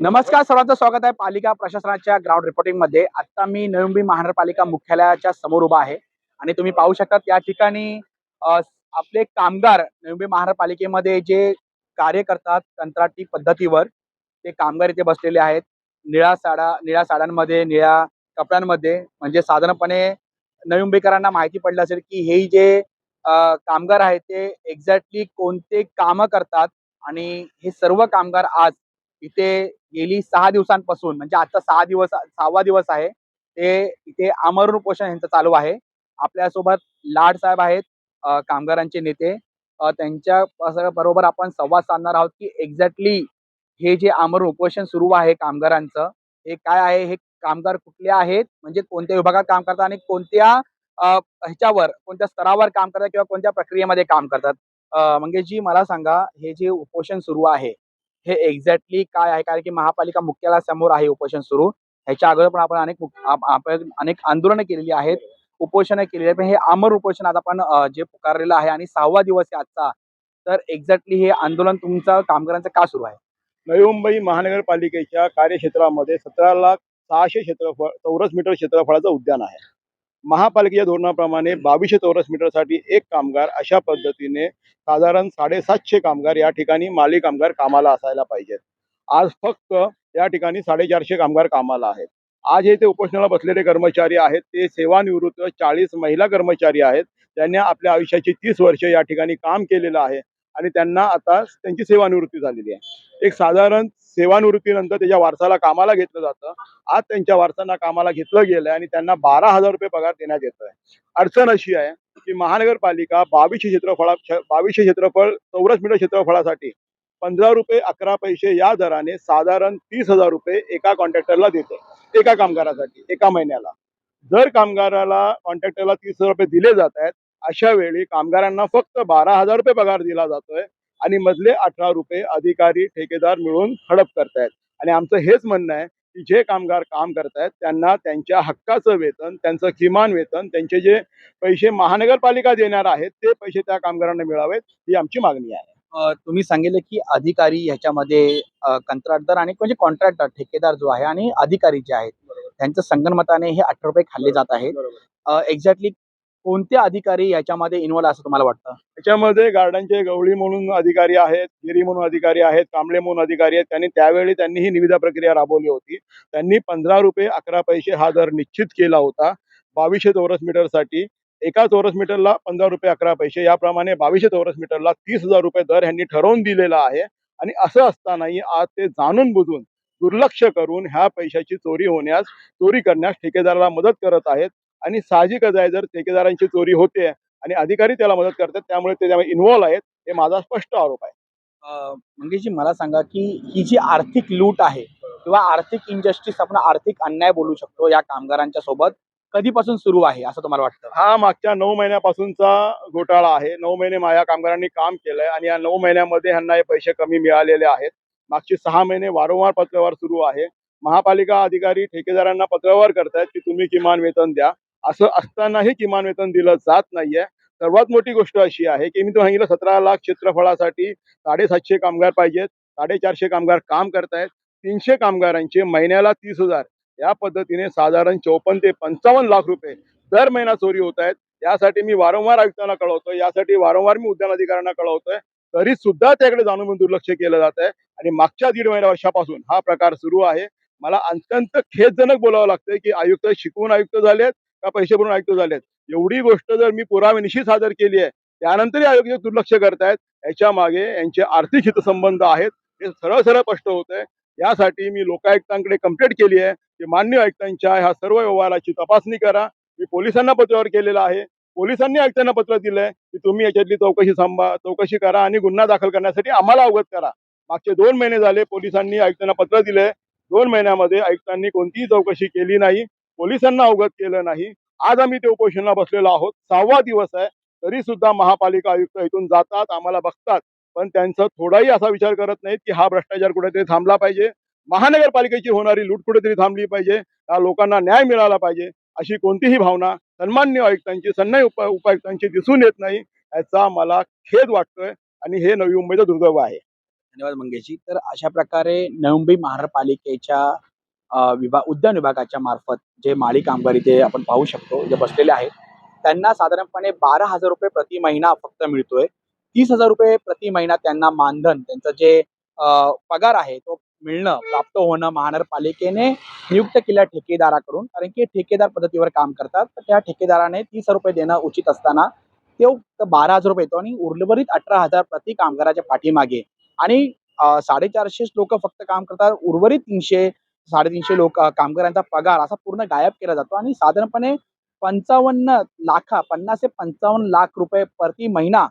नमस्कार सर्वांचं स्वागत आहे पालिका प्रशासनाच्या ग्राउंड रिपोर्टिंगमध्ये. आता मी नवी महानगरपालिका मुख्यालयाच्या समोर उभा आहे. आणि तुम्ही पाहू शकता या ठिकाणी आपले कामगार नवी महानगरपालिकेमध्ये जे कार्य करतात कंत्राटी पद्धतीवर ते कामगार इथे बसलेले आहेत. निळ्या साडा निळ्या साड्यांमध्ये निळ्या कपड्यांमध्ये म्हणजे साधारणपणे नवी मुंबईकरांना माहिती पडलं असेल की हे जे कामगार आहेत ते एक्झॅक्टली कोणते कामं करतात आणि हे सर्व कामगार आज इथे गेली सहा दिवसांपासून म्हणजे आता सहा दिवस सहावा दिवस आहे. ते इथे आमरण उपोषण यांचं चालू आहे. आपल्यासोबत लाड साहेब आहेत कामगारांचे नेते. त्यांच्या बरोबर आपण संवाद साधणार आहोत की एक्झॅक्टली हे जे आमरण उपोषण सुरू आहे कामगारांचं हे काय आहे? हे कामगार कुठले आहेत? म्हणजे कोणत्या विभागात काम करतात आणि कोणत्या ह्याच्यावर कोणत्या स्तरावर काम करतात किंवा कोणत्या प्रक्रियेमध्ये काम करतात? मंगेशजी मला सांगा हे जे उपोषण सुरू आहे हे एक्झॅक्टली काय आहे? कारण की महापालिका मुख्यालयासमोर आहे उपोषण सुरू. ह्याच्या अगोदर पण आपण अनेक अनेक आंदोलनं केलेली आहेत उपोषणं केलेली आहेत. पण हे अमर उपोषण आज आपण जे पुकारलेलं आहे आणि सहावा दिवस आहे आजचा तर एक्झॅक्टली हे आंदोलन तुमचं कामगारांचं का सुरू आहे? नवी मुंबई महानगरपालिकेच्या कार्यक्षेत्रामध्ये सतरा लाख सहाशे क्षेत्रफळ चौरस मीटर क्षेत्रफळाचं उद्यान आहे. महापालिकेच्या धोरणाप्रमाणे बावीसशे चौरस मीटरसाठी एक कामगार अशा पद्धतीने साधारण साडेसातशे कामगार या ठिकाणी माली कामगार कामाला असायला पाहिजेत. आज फक्त या ठिकाणी साडेचारशे कामगार कामाला आहेत. आज हे ते उपोषणाला बसलेले कर्मचारी आहेत ते सेवानिवृत्त चाळीस महिला कर्मचारी आहेत. त्यांनी आपल्या आयुष्याची तीस वर्ष या ठिकाणी काम केलेलं आहे आणि त्यांना आता त्यांची सेवानिवृत्ती झालेली आहे. एक साधारण सेवानिवृत्तीनंतर त्याच्या वारसाला कामाला घेतलं जातं. आज त्यांच्या वारसांना कामाला घेतलं गेलं आणि त्यांना बारा हजार रुपये पगार देण्यात येत आहे अडचण अशी आहे की महानगरपालिका बावीसशे क्षेत्रफळा बावीसशे क्षेत्रफळ चौरस मीटर क्षेत्रफळासाठी पंधरा रुपये अकरा पैसे या दराने साधारण तीस हजार रुपये एका कॉन्ट्रॅक्टरला देते एका कामगारासाठी एका महिन्याला. जर कामगाराला कॉन्ट्रॅक्टरला तीस हजार रुपये दिले जात आहेत अशा वेळी कामगारांना फक्त बारा हजार रुपये पगार दिला जातोय. आणि मधले अठरा रुपये अधिकारी ठेकेदार मिळून हडप करतायत. आणि आमचं हेच म्हणणं आहे की जे कामगार काम करतायत त्यांना त्यांच्या हक्काचं वेतन त्यांचं किमान वेतन त्यांचे जे पैसे महानगरपालिका देणार आहेत ते पैसे त्या कामगारांना मिळावेत ही आमची मागणी आहे. तुम्ही सांगितलं की अधिकारी ह्याच्यामध्ये कंत्राटदार आणि म्हणजे कॉन्ट्रॅक्टर ठेकेदार जो आहे आणि अधिकारी जे आहेत त्यांचं संगणमताने हे अठरा रुपये खाल्ले जात आहेत. एक्झॅक्टली कोणते अधिकारी याच्यामध्ये इन्व्हॉल्व असं तुम्हाला वाटतं? त्याच्यामध्ये गार्डनचे गवळी म्हणून अधिकारी आहेत गिरी म्हणून अधिकारी आहेत कांबळे म्हणून अधिकारी आहेत. त्यांनी त्यावेळी त्यांनी ही निविदा प्रक्रिया राबवली होती. त्यांनी पंधरा रुपये अकरा पैसे हा दर निश्चित केला होता बावीसशे चौरस मीटरसाठी एका चौरस मीटरला पंधरा रुपये अकरा पैसे. याप्रमाणे बावीसशे चौरस मीटरला तीस हजार रुपये दर ह्यांनी ठरवून दिलेला आहे. आणि असं असतानाही आज ते जाणून बुजून दुर्लक्ष करून ह्या पैशाची चोरी होण्यास चोरी करण्यास ठेकेदाराला मदत करत आहेत. आणि साहजिकच आहे जर ठेकेदारांची चोरी होते आणि अधिकारी त्याला मदत करतात त्यामुळे ते त्यामध्ये इन्व्हॉल्व आहेत हे माझा स्पष्ट आरोप आहे. मंगेशजी मला सांगा की ही जी आर्थिक लूट आहे किंवा आर्थिक इंजस्टिस आपण आर्थिक अन्याय बोलू शकतो या कामगारांच्या सोबत कधीपासून सुरू आहे असं तुम्हाला वाटतं? हा मागच्या नऊ महिन्यापासूनचा घोटाळा आहे. नऊ महिने माझ्या कामगारांनी काम केलंय आणि या नऊ महिन्यामध्ये ह्यांना हे पैसे कमी मिळालेले आहेत. मागचे सहा महिने वारंवार पत्रव्यवहार सुरू आहे. महापालिका अधिकारी ठेकेदारांना पत्रव्यवहार करतायत की तुम्ही किमान वेतन द्या. असं असतानाही किमान वेतन दिलं जात नाहीये. सर्वात मोठी गोष्ट अशी आहे की मी तुम्हाला सांगितलं सतरा लाख क्षेत्रफळासाठी साडेसातशे कामगार पाहिजेत साडेचारशे कामगार काम करतायत तीनशे कामगारांचे महिन्याला तीस हजार. या पद्धतीने साधारण चौपन्न ते पंचावन्न लाख रुपये दर महिना चोरी होत आहेत यासाठी मी वारंवार आयुक्तांना कळवतोय यासाठी वारंवार मी उद्यान अधिकाऱ्यांना कळवतोय. तरी सुद्धा त्याकडे जाणून म्हणून दुर्लक्ष केलं जात आहे आणि मागच्या दीड महिन्या वर्षापासून हा प्रकार सुरू आहे. मला अत्यंत खेदजनक बोलावं लागतंय की आयुक्त शिकवून आयुक्त झालेत का पैसे भरून आयुक्त झालेत? एवढी गोष्ट जर मी पुराव्यानिशी सादर केली आहे त्यानंतरही आयोग दुर्लक्ष करतायत. याच्या मागे यांचे आर्थिक हितसंबंध आहेत. हे सरळ सरळ स्पष्ट होत आहे. यासाठी मी लोकायुक्तांकडे कंप्लेंट केली आहे. की मान्य आयुक्तांच्या ह्या सर्व व्यवहाराची तपासणी करा. मी पोलिसांना पत्रावर केलेलं आहे. पोलिसांनी आयुक्तांना पत्र दिलंय की तुम्ही याच्यातली चौकशी थांबा चौकशी करा आणि गुन्हा दाखल करण्यासाठी आम्हाला अवगत करा. मागचे दोन महिने झाले पोलिसांनी आयुक्तांना पत्र दिलंय. दोन महिन्यामध्ये आयुक्तांनी कोणतीही चौकशी केली नाही. पोलिसांना अवगत केलं नाही. आज आम्ही ते उपोषणाला बसलेलो आहोत. सहावा दिवस आहे. तरी सुद्धा महापालिका आयुक्त इथून जातात आम्हाला बघतात. पण त्यांचा थोडाही असा विचार करत नाहीत की हा भ्रष्टाचार कुठेतरी थांबला पाहिजे. महानगरपालिकेची होणारी लूट कुठेतरी थांबली पाहिजे. या लोकांना न्याय मिळाला पाहिजे अशी कोणतीही भावना सन्मान्य आयुक्तांची सन्मान्य उप उपायुक्तांची दिसून येत नाही याचा मला खेद वाटतोय आणि हे नवी मुंबईचं दुर्दैव आहे. धन्यवाद मंगेशजी. तर अशा प्रकारे नवी मुंबई महानगरपालिकेच्या विभाग उद्यान विभागाच्या मार्फत जे माळी कामगार इथे आपण पाहू शकतो जे बसलेले आहेत त्यांना साधारणपणे बारा हजार रुपये प्रति महिना फक्त मिळतोय. तीस हजार रुपये प्रति महिना त्यांना मानधन त्यांचं जे पगार आहे तो मिळणं प्राप्त होणं महानगरपालिकेने नियुक्त केल्या ठेकेदाराकडून कारण की ठेकेदार पद्धतीवर काम करतात तर त्या ठेकेदाराने तीस हजार रुपये देणं उचित असताना तो बारा हजार रुपये येतो आणि उर्वरित अठरा हजार प्रति कामगाराच्या पाठीमागे. आणि साडेचारशेच लोक फक्त काम करतात उर्वरित तीनशे साडेतीनशे लोक कामगारांचा पगार असा पूर्ण गायब केला जातो आणि साधारणपणे पंचावन्न लाखा पन्नास ते पंचावन्न लाख रुपये प्रति महिना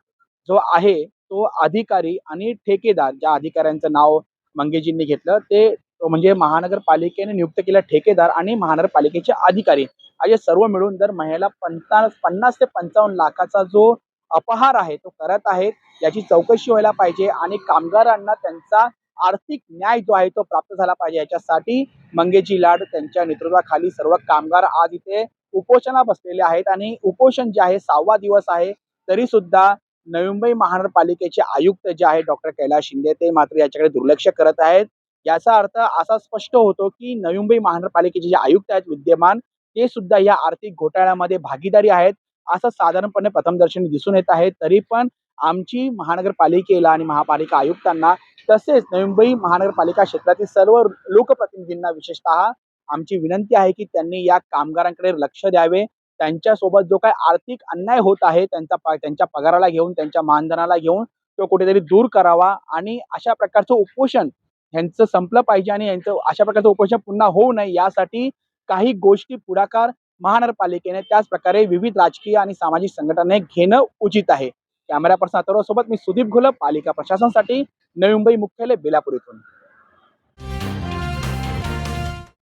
जो आहे तो अधिकारी आणि ठेकेदार ज्या अधिकाऱ्यांचं नाव मंगेजींनी घेतलं ते तो म्हणजे महानगरपालिकेने नियुक्त केलेला ठेकेदार आणि महानगरपालिकेचे अधिकारी. असे सर्व मिळून जर महिन्याला पन्नास पन्नास ते पंचावन्न लाखाचा जो अपहार आहे तो करत आहेत याची चौकशी व्हायला पाहिजे आणि कामगारांना त्यांचा आर्थिक न्याय जो आहे तो प्राप्त झाला पाहिजे. याच्यासाठी मंगेजी लाड त्यांच्या नेतृत्वाखाली सर्व कामगार आज इथे उपोषणा बसलेले आहेत. आणि उपोषण जे आहे सहावा दिवस आहे तरी सुद्धा नवी मुंबई महानगरपालिकेचे आयुक्त जे आहेत डॉक्टर कैलास शिंदे ते मात्र याच्याकडे दुर्लक्ष करत आहेत. याचा अर्थ असा स्पष्ट होतो की नवी मुंबई महानगरपालिकेचे जे आयुक्त आहेत विद्यमान ते सुद्धा या आर्थिक घोटाळ्यामध्ये भागीदारी आहेत. असं साधारणपणे प्रथमदर्शनी दिसून येत आहे. तरी पण आमची महानगरपालिकेला आणि महापालिका आयुक्तांना तसेच नवी मुंबई महानगरपालिका क्षेत्रातील सर्व लोकप्रतिनिधींना विशेषतः आमची विनंती आहे की त्यांनी या कामगारांकडे लक्ष द्यावे. त्यांच्यासोबत जो काय आर्थिक अन्याय होत आहे त्यांचा प- त्यांच्या पगाराला घेऊन त्यांच्या मानधनाला घेऊन तो कुठेतरी दूर करावा आणि अशा प्रकारचं उपोषण यांचं संपलं पाहिजे आणि यांचं अशा प्रकारचं उपोषण पुन्हा होऊ नये यासाठी काही गोष्टी पुढाकार महानगरपालिकेने त्याच प्रकारे विविध राजकीय आणि सामाजिक संघटनाने घेणं उचित आहे. कॅमेरा पर्सन अथर्व सोबत मी सुदीप घुलप पालिका प्रशासनासाठी नवी मुंबई मुख्यालय बेलापूर इथून.